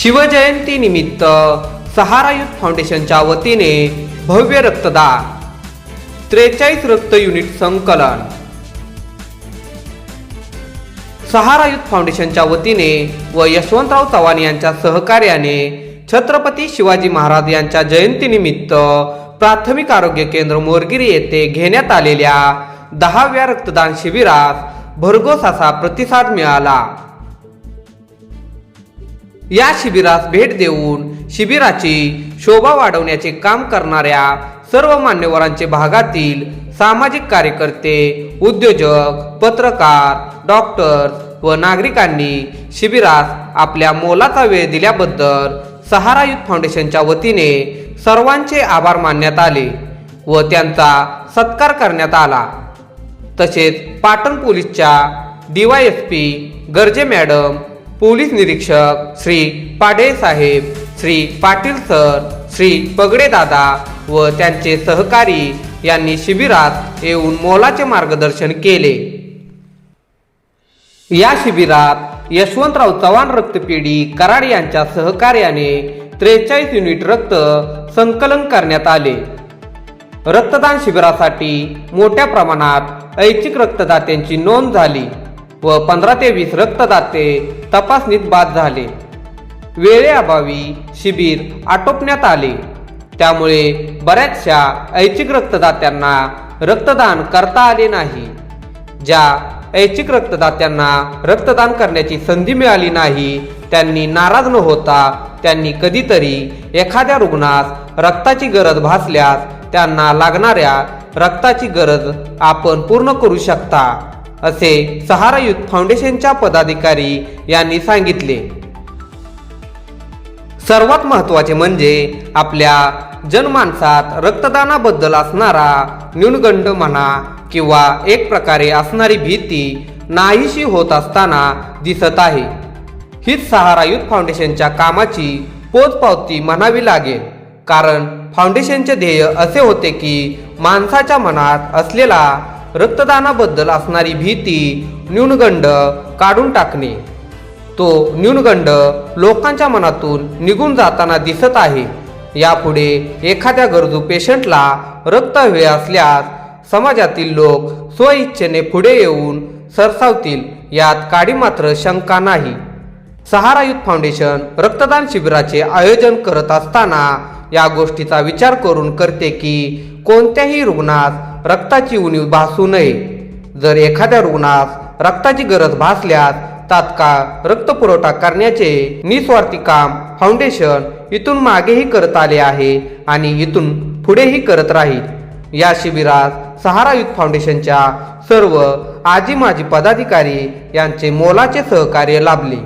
शिवजयंती निमित्त सहारा युथ फाउंडेशनच्या वतीने भव्य रक्तदान. त्रेचाळीस रक्त युनिट संकलन. सहारा युथ फाउंडेशनच्या वतीने व यशवंतराव चव्हाण यांच्या सहकार्याने छत्रपती शिवाजी महाराज यांच्या जयंतीनिमित्त प्राथमिक आरोग्य केंद्र मोरगिरी येथे घेण्यात आलेल्या दहाव्या रक्तदान शिबिरास भरघोस असा प्रतिसाद मिळाला. या शिबिरास भेट देऊन शिबिराची शोभा वाढवण्याचे काम करणाऱ्या सर्व मान्यवरांचे भागातील सामाजिक कार्यकर्ते उद्योजक पत्रकार डॉक्टर्स व नागरिकांनी शिबिरास आपल्या मोलाचा वेळ दिल्याबद्दल सहारा युथ फाउंडेशनच्या वतीने सर्वांचे आभार मानण्यात आले व त्यांचा सत्कार करण्यात आला. तसेच पाटण पोलीसच्या डीवायएसपी गर्जे मॅडम पोलीस निरीक्षक श्री पाडे साहेब श्री पाटील सर श्री पगडे दादा व त्यांचे सहकारी यांनी शिबिरात येऊन मोलाचे मार्गदर्शन केले. या शिबिरात यशवंतराव चव्हाण रक्तपेढी कराड यांच्या सहकार्याने त्रेचाळीस युनिट रक्त संकलन करण्यात आले. रक्तदान शिबिरासाठी मोठ्या प्रमाणात ऐच्छिक रक्तदात्यांची नोंद झाली व पंधरा ते वीस रक्तदाते तपासणीत बाद झाले. वेळेअभावी शिबिर आटोपण्यात आले. त्यामुळे बऱ्याचशा ऐच्छिक रक्तदात्यांना रक्तदान करता आले नाही. ज्या ऐच्छिक रक्तदात्यांना रक्तदान करण्याची संधी मिळाली नाही त्यांनी नाराज न होता त्यांनी कधीतरी एखाद्या रुग्णास रक्ताची गरज भासल्यास त्यांना लागणाऱ्या रक्ताची गरज आपण पूर्ण करू शकता असे सहारा युथ फाउंडेशनच्या पदाधिकारी यांनी सांगितले. सर्वात महत्त्वाचे म्हणजे आपल्या जनमानसात रक्तदानाबद्दल असणारा न्यूनगंड म्हणा किंवा एक प्रकारे असणारी भीती नाहीशी होत असताना दिसत आहे. हीच सहारा युथ फाउंडेशनच्या कामाची पोचपावती म्हणावी लागेल. कारण फाउंडेशनचे ध्येय असे होते की माणसाच्या मनात असलेला रक्तदानाबद्दल असणारी भीती न्यूनगंड काढून टाकणे. तो न्यूनगंड लोकांच्या मनातून निघून जाताना दिसत आहे. यापुढे एखाद्या गरजू पेशंटला रक्त हवे असल्यास समाजातील लोक स्वइच्छेने पुढे येऊन सरसावतील यात काडी मात्र शंका नाही. सहारा युथ फाउंडेशन रक्तदान शिबिराचे आयोजन करत असताना या गोष्टीचा विचार करून करते की कोणत्याही रुग्णास रक्ताची उणीव भासू नये. जर एखाद्या रुग्णास रक्ताची गरज भासल्यास तात्काळ रक्तपुरवठा करण्याचे निस्वार्थी काम फाउंडेशन इथून मागेही करत आले आहे आणि इथून पुढेही करत राहील. या शिबिरात सहारा युथ फाउंडेशनच्या सर्व आजी माजी पदाधिकारी यांचे मोलाचे सहकार्य लाभले.